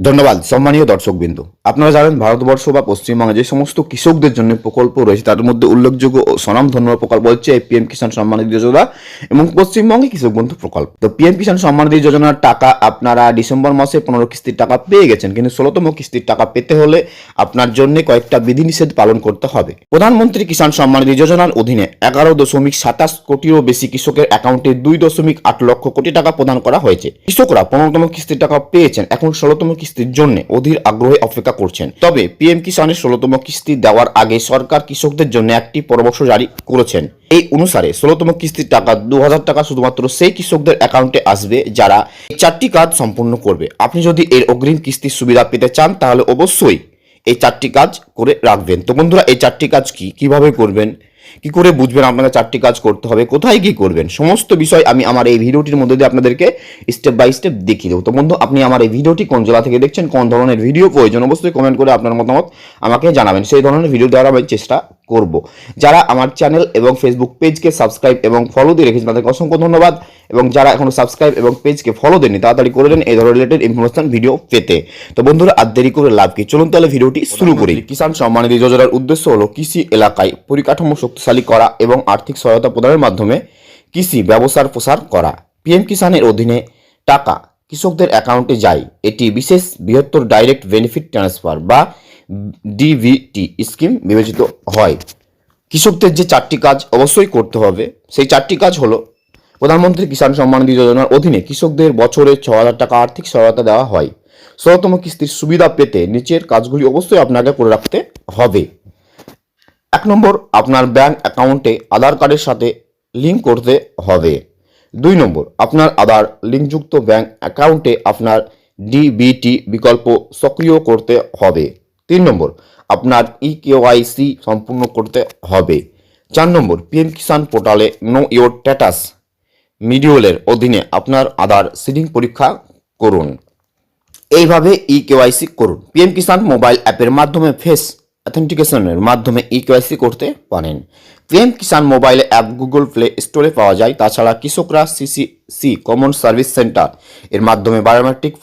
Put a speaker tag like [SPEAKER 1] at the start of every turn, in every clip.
[SPEAKER 1] ধন্যবাদ, সম্মানীয় দর্শকবৃন্দ। আপনারা জানেন, ভারতবর্ষ বা পশ্চিমবঙ্গে যে সমস্ত কৃষকদের জন্য প্রকল্প রয়েছে, তার মধ্যে উল্লেখযোগ্য ও স্বনামধন্য প্রকল্প হচ্ছে এই পিএম কিষাণ সম্মান নিধি যোজনা এবং পশ্চিমবঙ্গে কৃষক বন্ধু প্রকল্প। তো পিএম কিষাণ সম্মান নিধি যোজনার টাকা আপনারা ডিসেম্বর মাসে পনেরো কিস্তির টাকা পেয়ে গেছেন, কিন্তু ষোলোতম কিস্তির টাকা পেতে হলে আপনার জন্য কয়েকটা বিধিনিষেধ পালন করতে হবে। প্রধানমন্ত্রী কিষাণ সম্মান নিধি যোজনার অধীনে এগারো দশমিক সাতাশ কোটিরও বেশি কৃষকের অ্যাকাউন্টে দুই দশমিক আট লক্ষ কোটি টাকা প্রদান করা হয়েছে। কৃষকরা পনেরোতম কিস্তির টাকা পেয়েছেন, এখন ষোলোতম কিস্তির জন্য অধীর আগ্রহে অপেক্ষা করছেন। তবে পিএম কিষানের ষোলোতম কিস্তি দেওয়ার আগে সরকার কৃষকদের জন্য একটি পরামর্শ জারি করেছেন। এই অনুসারে ষোলোতম কিস্তির টাকা দু হাজার টাকা শুধুমাত্র সেই কৃষকদের অ্যাকাউন্টে আসবে যারা চারটি কাজ সম্পূর্ণ করবে। আপনি যদি এর অগ্রিম কিস্তির সুবিধা পেতে চান, তাহলে অবশ্যই এই চারটি কাজ করে রাখবেন। তো বন্ধুরা, এই চারটি কাজ কি? কীভাবে করবেন? কি করে বুঝবেন আপনাকে চারটি কাজ করতে হবে, কোথায় কি করবেন? সমস্ত বিষয় আমি আমার এই ভিডিওটির মধ্যে দিয়ে আপনাদেরকে স্টেপ বাই স্টেপ দেখিয়ে দেবো। তো বন্ধু, আপনি আমার এই ভিডিওটি কোন জেলা থেকে দেখছেন, কোন ধরনের ভিডিও প্রয়োজন, অবশ্যই কমেন্ট করে আপনার মতামত আমাকে জানাবেন। সেই ধরনের ভিডিও দেওয়ার আমি চেষ্টা করব। যারা আমার চ্যানেল এবং ফেসবুক পেজকে সাবস্ক্রাইব এবং ফলো দিয়ে রেখেছেন, তাদেরকে অসংখ্য ধন্যবাদ। এবং যারা এখনও সাবস্ক্রাইব এবং পেজকে ফলো দেননি, তাড়াতাড়ি করে দেন এই ধরনের রিলেটেড ইনফরমেশন ভিডিও পেতে। তো বন্ধুরা, আর দেরি করে লাভ কি? চলুন তাহলে ভিডিওটি শুরু করি। কিষাণ সম্মান নিধি যোজনার উদ্দেশ্য হলো কৃষি এলাকায় পরিকাঠামো শক্তিশালী করা এবং আর্থিক সহায়তা প্রদানের মাধ্যমে কৃষি ব্যবসার প্রসার করা। পিএম কিষাণের অধীনে টাকা কৃষকদের অ্যাকাউন্টে যায়। এটি বিশেষ বৃহত্তর ডাইরেক্ট বেনিফিট ট্রান্সফার বা ডিভিটি স্কিম বিবেচিত হয়। কৃষকদের যে চারটি কাজ অবশ্যই করতে হবে। সেই চারটি কাজ হলো প্রধানমন্ত্রী কিষাণ সম্মান নিধি যোজনার অধীনে কৃষকদের বছরে ছ হাজার টাকা আর্থিক সহায়তা দেওয়া হয়। ষোলতম কিস্তির সুবিধা পেতে নিচের কাজগুলি অবশ্যই আপনাকে করে রাখতে হবে। এক নম্বর, আপনার ব্যাংক অ্যাকাউন্টে আধার কার্ডের সাথে লিঙ্ক করতে হবে। দুই নম্বর, আপনার আধার লিঙ্কযুক্ত ব্যাংক অ্যাকাউন্টে আপনার ডিবিটি বিকল্প সক্রিয় করতে হবে। তিন নম্বর, আপনার ই কেওয়াইসি সম্পূর্ণ করতে হবে। চার নম্বর পিএম কিষাণ পোর্টালে নো ইয়োর স্ট্যাটাস মিডিওলের অধীনে আপনার আধার সিডিং পরীক্ষা করুন। এইভাবে ই কেওয়াইসি করুন। পিএম কিষাণ মোবাইল অ্যাপের মাধ্যমে ফেস অথেন্টিকেশনের মাধ্যমে ই কেওয়াইসি করতে পারেন। PM Kisan mobile app Google play স্টোরে পাওয়া যায়। তাছাড়া কৃষকরা সিসিসি কমন সার্ভিস সেন্টার এর মাধ্যমে বায়োমেট্রিক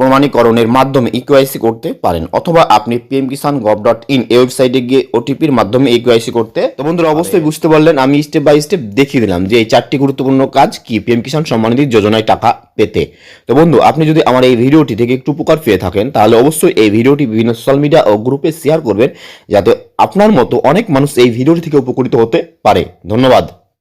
[SPEAKER 1] প্রমাণীকরণের মাধ্যমে ইকেওয়াইসি করতে পারেন অথবা আপনি PM Kisan gov dot in এই ওয়েবসাইটে গিয়ে ওটিপির মাধ্যমে ইকেওয়াইসি করতে তো বন্ধুরা অবশ্যই বুঝতে পারলেন আমি স্টেপ বাই স্টেপ দেখিয়ে দিলাম যে এই চারটি গুরুত্বপূর্ণ কাজ কি পিএম কিষান সম্মানিধি যোজনায় টাকা পেতে। তো বন্ধু আপনি যদি আমার এই ভিডিওটি থেকে একটু উপকার পেয়ে থাকেন তাহলে অবশ্যই এই ভিডিওটি বিভিন্ন সোশ্যাল মিডিয়া ও গ্রুপে শেয়ার করবেন যাতে আপনার মতো অনেক মানুষ এই ভিডিওটি থেকে উপকৃত হতে পারে। ধন্যবাদ।